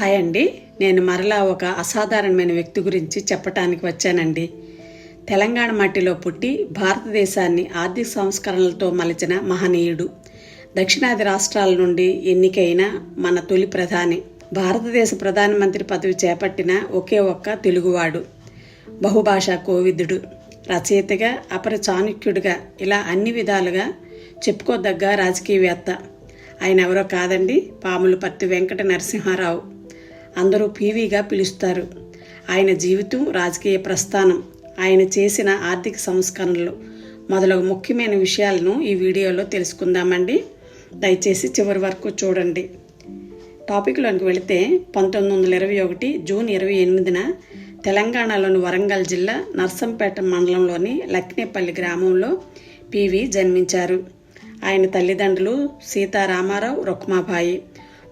Hi అండి. నేను మరలా ఒక అసాధారణమైన వ్యక్తి గురించి చెప్పటానికి వచ్చానండి. తెలంగాణ మట్టిలో పుట్టి భారతదేశాన్ని ఆర్థిక సంస్కరణలతో మలిచిన మహనీయుడు. దక్షిణాది రాష్ట్రాల నుండి ఎన్నికైన మన తొలి ప్రధాని భారతదేశ ప్రధానమంత్రి పదవి చేపట్టిన ఒకే ఒక్క తెలుగువాడు. బహుభాషా కోవిదుడు. రచయితగా అపర చాణుక్యుడిగా ఇలా అన్ని విధాలుగా చెప్పుకోదగ్గ రాజకీయవేత్త. ఆయన ఎవరో కాదండి పాములపర్తి వెంకట నరసింహారావు. అందరూ పీవీగా పిలుస్తారు. ఆయన జీవితం రాజకీయ ప్రస్థానం. ఆయన చేసిన ఆర్థిక సంస్కరణలు. మొదలగు ముఖ్యమైన విషయాలను ఈ వీడియోలో తెలుసుకుందామండి. దయచేసి చివరి వరకు చూడండి. టాపిక్లోనికి వెళితే పంతొమ్మిది వందల ఇరవై ఒకటి జూన్ ఇరవై ఎనిమిదిన తెలంగాణలోని వరంగల్ జిల్లా నర్సంపేట మండలంలోని లక్నేపల్లి గ్రామంలో పివి జన్మించారు. ఆయన తల్లిదండ్రులు సీతారామారావు రుక్మాబాయి.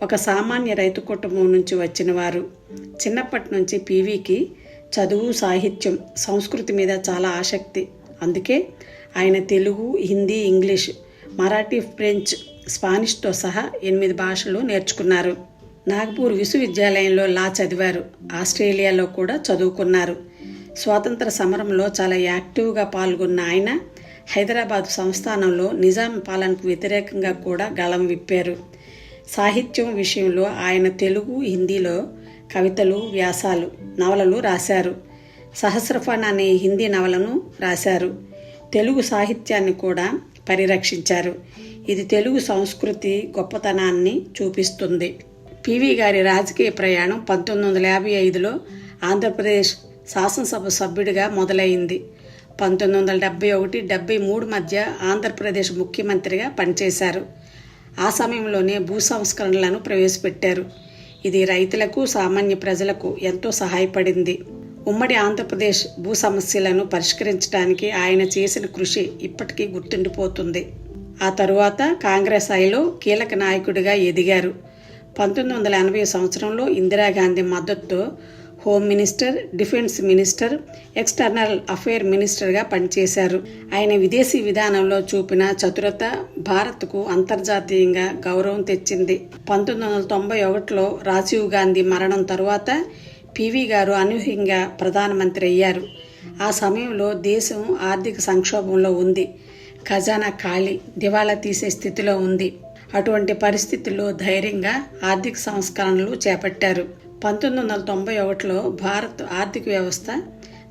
ఒక సామాన్య రైతు కుటుంబం నుంచి వచ్చిన వారు చిన్నప్పటి నుంచి పీవీకి చదువు సాహిత్యం సంస్కృతి మీద చాలా ఆసక్తి. అందుకే ఆయన తెలుగు హిందీ ఇంగ్లీష్ మరాఠీ ఫ్రెంచ్ స్పానిష్తో సహా ఎనిమిది భాషలు నేర్చుకున్నారు. నాగ్పూర్ విశ్వవిద్యాలయంలో లా చదివారు. ఆస్ట్రేలియాలో కూడా చదువుకున్నారు. స్వాతంత్ర సమరంలో చాలా యాక్టివ్గా పాల్గొన్న ఆయన హైదరాబాద్ సంస్థానంలో నిజాం పాలనకు వ్యతిరేకంగా కూడా గళం విప్పారు. సాహిత్యం విషయంలో ఆయన తెలుగు హిందీలో కవితలు వ్యాసాలు నవలలు రాశారు. సహస్రఫన్ అనే హిందీ నవలను రాశారు. తెలుగు సాహిత్యాన్ని కూడా పరిరక్షించారు. ఇది తెలుగు సంస్కృతి గొప్పతనాన్ని చూపిస్తుంది. పివి గారి రాజకీయ ప్రయాణం పంతొమ్మిది వందల యాభై ఐదులో ఆంధ్రప్రదేశ్ శాసనసభ సభ్యుడిగా మొదలైంది. పంతొమ్మిది వందల డెబ్బై ఒకటి డెబ్బై మూడు మధ్య ఆంధ్రప్రదేశ్ ముఖ్యమంత్రిగా పనిచేశారు. ఆ సమయంలోనే భూ సంస్కరణలను ప్రవేశపెట్టారు. ఇది రైతులకు సామాన్య ప్రజలకు ఎంతో సహాయపడింది. ఉమ్మడి ఆంధ్రప్రదేశ్ భూ సమస్యలను పరిష్కరించడానికి ఆయన చేసిన కృషి ఇప్పటికీ గుర్తుండిపోతుంది. ఆ తరువాత కాంగ్రెస్ హైలో కీలక నాయకుడిగా ఎదిగారు. పంతొమ్మిది వందల ఎనభై సంవత్సరంలో ఇందిరాగాంధీ మద్దతుతో home minister defence minister external affair మినిస్టర్గా పనిచేశారు. ఆయన విదేశీ విధానంలో చూపిన చతురత భారత్కు అంతర్జాతీయంగా గౌరవం తెచ్చింది. పంతొమ్మిది వందల తొంభై ఒకటిలో రాజీవ్ గాంధీ మరణం తరువాత పివి గారు అనూహ్యంగా ప్రధానమంత్రి అయ్యారు. ఆ సమయంలో దేశం ఆర్థిక సంక్షోభంలో ఉంది. ఖజానా ఖాళీ దివాళా తీసే స్థితిలో ఉంది. అటువంటి పరిస్థితుల్లో ధైర్యంగా ఆర్థిక సంస్కరణలు చేపట్టారు. పంతొమ్మిది వందల తొంభై ఒకటిలో భారత్ ఆర్థిక వ్యవస్థ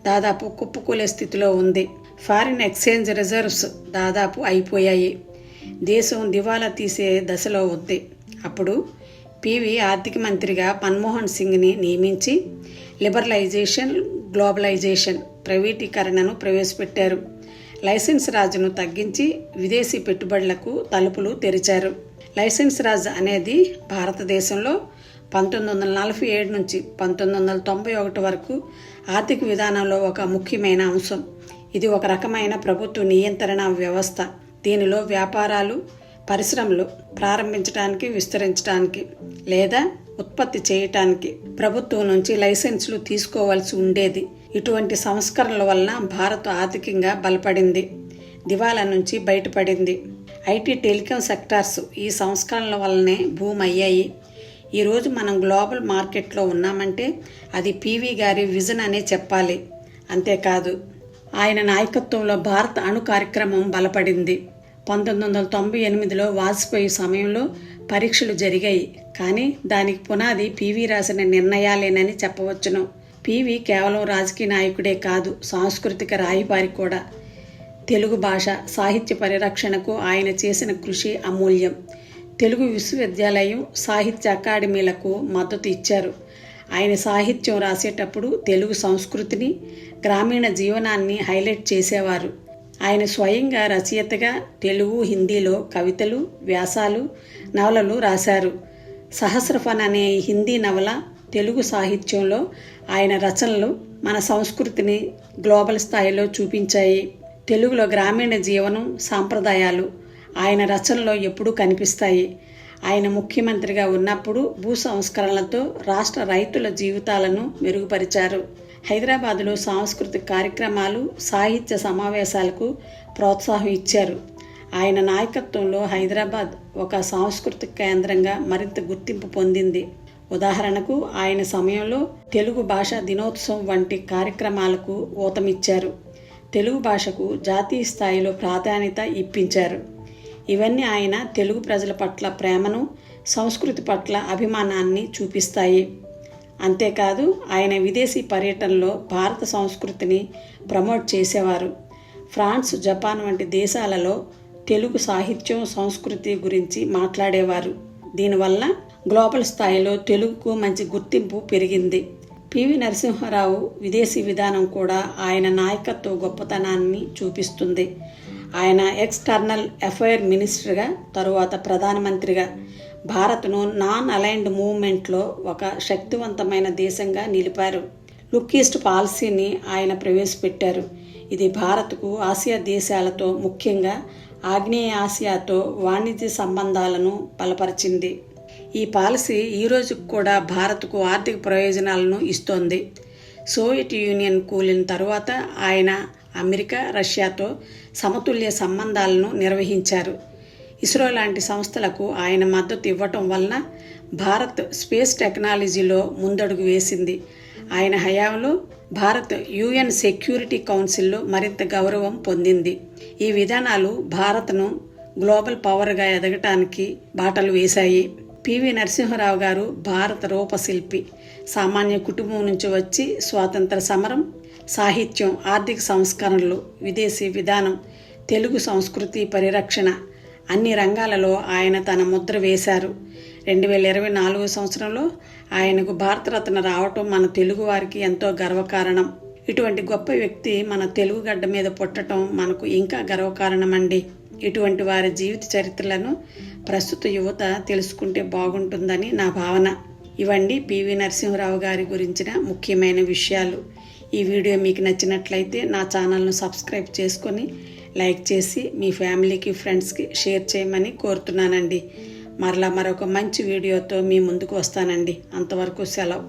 దాదాపు కుప్పకూలే స్థితిలో ఉంది. ఫారిన్ ఎక్స్చేంజ్ రిజర్వ్స్ దాదాపు అయిపోయాయి. దేశం దివాలా తీసే దశలో ఉంది. అప్పుడు పివి ఆర్థిక మంత్రిగా మన్మోహన్ సింగ్ని నియమించి లిబరలైజేషన్ గ్లోబలైజేషన్ ప్రైవేటీకరణను ప్రవేశపెట్టారు. లైసెన్స్ రాజును తగ్గించి విదేశీ పెట్టుబడులకు తలుపులు తెరిచారు. లైసెన్స్ రాజ్ అనేది భారతదేశంలో పంతొమ్మిది వందల నలభై ఏడు నుంచి పంతొమ్మిది వందల తొంభై ఒకటి వరకు ఆర్థిక విధానంలో ఒక ముఖ్యమైన అంశం. ఇది ఒక రకమైన ప్రభుత్వ నియంత్రణ వ్యవస్థ. దీనిలో వ్యాపారాలు పరిశ్రమలు ప్రారంభించడానికి విస్తరించడానికి లేదా ఉత్పత్తి చేయటానికి ప్రభుత్వం నుంచి లైసెన్సులు తీసుకోవాల్సి ఉండేది. ఇటువంటి సంస్కరణల వలన భారత్ ఆర్థికంగా బలపడింది. దివాలా నుంచి బయటపడింది. ఐటీ టెలికాం సెక్టార్స్ ఈ సంస్కరణల వల్లనే భూమి అయ్యాయి ఈరోజు మనం గ్లోబల్ మార్కెట్లో ఉన్నామంటే అది పీవీ గారి విజన్ అనే చెప్పాలి. అంతేకాదు ఆయన నాయకత్వంలో భారత అణు కార్యక్రమం బలపడింది. పంతొమ్మిది వందల తొంభై ఎనిమిదిలో వాజ్పేయి సమయంలో పరీక్షలు జరిగాయి. కానీ దానికి పునాది పీవీ రాసిన నిర్ణయాలేనని చెప్పవచ్చును. పీవీ కేవలం రాజకీయ నాయకుడే కాదు సాంస్కృతిక రాయబారి కూడా. తెలుగు భాష సాహిత్య పరిరక్షణకు ఆయన చేసిన కృషి అమూల్యం. తెలుగు విశ్వవిద్యాలయం సాహిత్య అకాడమీలకు మద్దతు ఇచ్చారు. ఆయన సాహిత్యం రాసేటప్పుడు తెలుగు సంస్కృతిని గ్రామీణ జీవనాన్ని హైలైట్ చేసేవారు. ఆయన స్వయంగా రచయితగా తెలుగు హిందీలో కవితలు వ్యాసాలు నవలలు రాశారు. సహస్రఫన్ అనే హిందీ నవల తెలుగు సాహిత్యంలో ఆయన రచనలు మన సంస్కృతిని గ్లోబల్ స్థాయిలో చూపించాయి. తెలుగులో గ్రామీణ జీవనం సాంప్రదాయాలు ఆయన రచనలో ఎప్పుడూ కనిపిస్తాయి. ఆయన ముఖ్యమంత్రిగా ఉన్నప్పుడు భూ సంస్కరణలతో రాష్ట్ర రైతుల జీవితాలను మెరుగుపరిచారు. హైదరాబాదులో సాంస్కృతిక కార్యక్రమాలు సాహిత్య సమావేశాలకు ప్రోత్సాహం ఇచ్చారు. ఆయన నాయకత్వంలో హైదరాబాద్ ఒక సాంస్కృతిక కేంద్రంగా మరింత గుర్తింపు పొందింది. ఉదాహరణకు ఆయన సమయంలో తెలుగు భాష దినోత్సవం వంటి కార్యక్రమాలకు ఊతమిచ్చారు. తెలుగు భాషకు జాతీయ స్థాయిలో ప్రాధాన్యత ఇప్పించారు. ఇవన్నీ ఆయన తెలుగు ప్రజల పట్ల ప్రేమను సంస్కృతి పట్ల అభిమానాన్ని చూపిస్తాయి. అంతేకాదు ఆయన విదేశీ పర్యటనలో భారత సంస్కృతిని ప్రమోట్ చేసేవారు. ఫ్రాన్స్ జపాన్ వంటి దేశాలలో తెలుగు సాహిత్యం సంస్కృతి గురించి మాట్లాడేవారు. దీనివల్ల గ్లోబల్ స్థాయిలో తెలుగుకు మంచి గుర్తింపు పెరిగింది. పివి నరసింహారావు విదేశీ విధానం కూడా ఆయన నాయకత్వ గొప్పతనాన్ని చూపిస్తుంది. ఆయన ఎక్స్టర్నల్ అఫైర్ మినిస్టర్గా తరువాత ప్రధానమంత్రిగా. భారత్ను నాన్ అలైన్డ్ మూవ్మెంట్లో ఒక శక్తివంతమైన దేశంగా నిలిపారు. లుక్ ఈస్ట్ పాలసీని ఆయన ప్రవేశపెట్టారు. ఇది భారత్కు ఆసియా దేశాలతో ముఖ్యంగా ఆగ్నేయ ఆసియాతో వాణిజ్య సంబంధాలను బలపరిచింది. ఈ పాలసీ ఈరోజుకు కూడా భారత్కు ఆర్థిక ప్రయోజనాలను ఇస్తోంది. సోవియట్ యూనియన్ కూలిన తరువాత ఆయన అమెరికా రష్యాతో సమతుల్య సంబంధాలను నిర్వహించారు. ఇస్రో లాంటి సంస్థలకు ఆయన మద్దతు ఇవ్వటం వలన భారత్ స్పేస్ టెక్నాలజీలో ముందడుగు వేసింది. ఆయన హయాంలో భారత్ యుఎన్ సెక్యూరిటీ కౌన్సిల్లో మరింత గౌరవం పొందింది. ఈ విధానాలు భారత్ను గ్లోబల్ పవర్గా ఎదగటానికి బాటలు వేశాయి. పివి నరసింహరావు గారు భారత రూపశిల్పి. సామాన్య కుటుంబం నుంచి వచ్చి స్వాతంత్ర సమరం సాహిత్యం ఆర్థిక సంస్కరణలు విదేశీ విధానం తెలుగు సంస్కృతి పరిరక్షణ అన్ని రంగాలలో ఆయన తన ముద్ర వేశారు. రెండు వేల ఇరవై నాలుగో సంవత్సరంలో ఆయనకు భారతరత్న రావటం మన తెలుగు వారికి ఎంతో గర్వకారణం. ఇటువంటి గొప్ప వ్యక్తి మన తెలుగు గడ్డ మీద పుట్టడం మనకు ఇంకా గర్వకారణం అండి ఇటువంటి వారి జీవిత చరిత్రలను ప్రస్తుత యువత తెలుసుకుంటే బాగుంటుందని నా భావన. ఇవండి పివి నరసింహరావు గారి గురించిన ముఖ్యమైన విషయాలు. ఈ వీడియో మీకు నచ్చినట్లయితే నా ఛానల్ను సబ్స్క్రైబ్ చేసుకొని లైక్ చేసి మీ ఫ్యామిలీకి ఫ్రెండ్స్కి షేర్ చేయమని కోరుతున్నానండి. మరలా మరొక మంచి వీడియోతో మీ ముందుకు వస్తానండి. అంతవరకు సెలవు.